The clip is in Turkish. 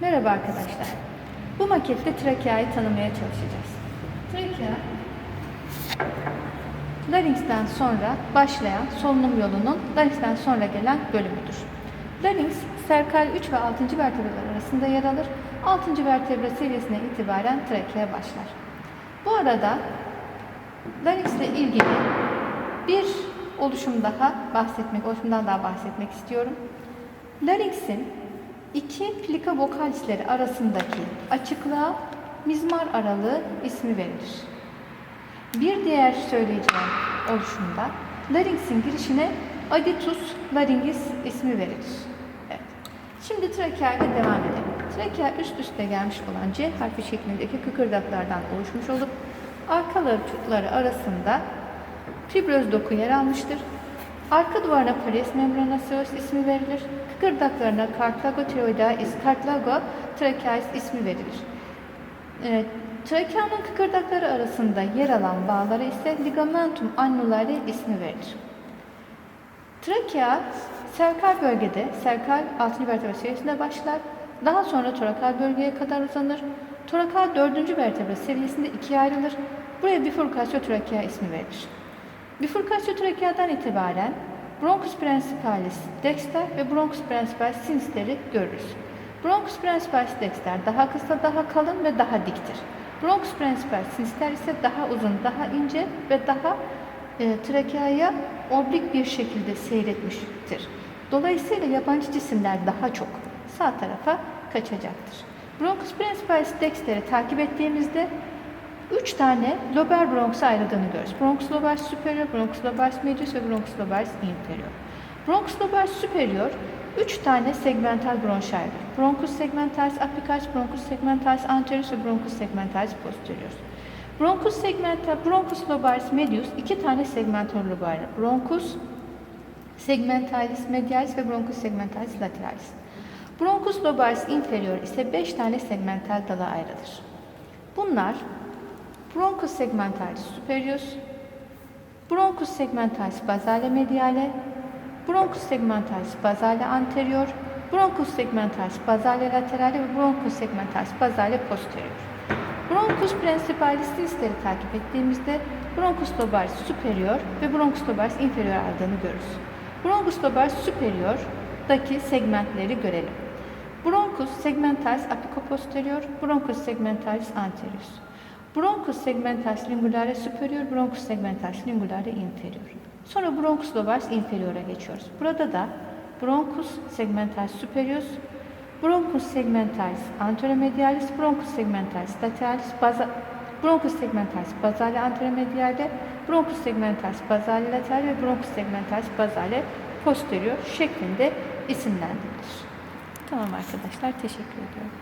Merhaba arkadaşlar. Bu makette trakeayı tanımaya çalışacağız. Trakea, larynxten sonra başlayan solunum yolunun larynxten sonra gelen bölümüdür. Larynx, serkal 3 ve 6. vertebralar arasında yer alır. 6. vertebra seviyesine itibaren trakea başlar. Bu arada larynx ile ilgili bir oluşum daha bahsetmek, oluşumdan daha bahsetmek istiyorum. Larynx'in iki plika vokalisleri arasındaki açıklığa mizmar aralığı ismi verilir. Bir diğer söyleyeceğim oluşumda larynx'in girişine aditus laryngis ismi verilir. Şimdi trakea ile devam edelim. Trakea üst üste gelmiş olan C harfi şeklindeki kıkırdaklardan oluşmuş olup arkaları arasında fibröz doku yer almıştır. Arka duvarına pares membranaceus ismi verilir. Kıkırdaklarına cartilago tiroideis, cartilago tracheais ismi verilir. E, trakeanın kıkırdakları arasında yer alan bağlara ise ligamentum annulare ismi verilir. Trakea serkal bölgede, serkal 6. vertebra seviyesinde başlar. Daha sonra torakal bölgeye kadar uzanır. Torakal 4. vertebra seviyesinde ikiye ayrılır. Buraya bifurkasyo trakea ismi verilir. Bifurkasyo trakeadan itibaren bronchus principalis dexter ve bronchus principalis sinister'i görürüz. Bronchus principalis dexter daha kısa, daha kalın ve daha diktir. Bronchus principalis sinister ise daha uzun, daha ince ve daha e, trakeaya oblik bir şekilde seyretmiştir. Dolayısıyla yabancı cisimler daha çok sağ tarafa kaçacaktır. Bronchus principalis dexter'i takip ettiğimizde Üç tane lober bronx'a ayrıldığını görürüz. Bronchus lobaris superior, bronchus lobaris medius ve bronchus lobaris inferior. Bronchus lobaris superior üç tane segmental bronşa ayrılır. Bronchus segmentalis apicalis, bronchus segmentalis anterior ve bronchus segmentalis posterior. Bronchus segmental, bronchus lobaris medius iki tane segmental lobar. Bronchus segmentalis medialis ve bronchus segmentalis lateralis. Bronchus lobaris inferior ise beş tane segmental dala ayrılır. Bunlar Bronchus segmentalis superius, Bronchus segmentalis basale mediale, Bronchus segmentalis basale anterior, Bronchus segmentalis basale laterale ve Bronchus segmentalis basale posterior. Bronchus principalis sinisteri takip ettiğimizde Bronchus lobaris superior ve Bronchus lobaris inferior aldığını görürüz. Bronchus lobaris superior'daki segmentleri görelim. Bronchus segmentalis apicoposterior, Bronchus segmentalis anterior. Bronchus segmentalis lingulare superior, bronchus segmentalis lingulare inferior. Sonra bronchus lobaris inferior'a geçiyoruz. Burada da bronchus segmentalis superior, bronchus segmentalis anteromedialis, bronchus segmentalis lateralis, baza, bronchus segmentalis basale anteromediale, bronchus segmentalis basale lateral ve bronchus segmentalis basale posterior şeklinde isimlendirilir. Tamam arkadaşlar, teşekkür ediyorum.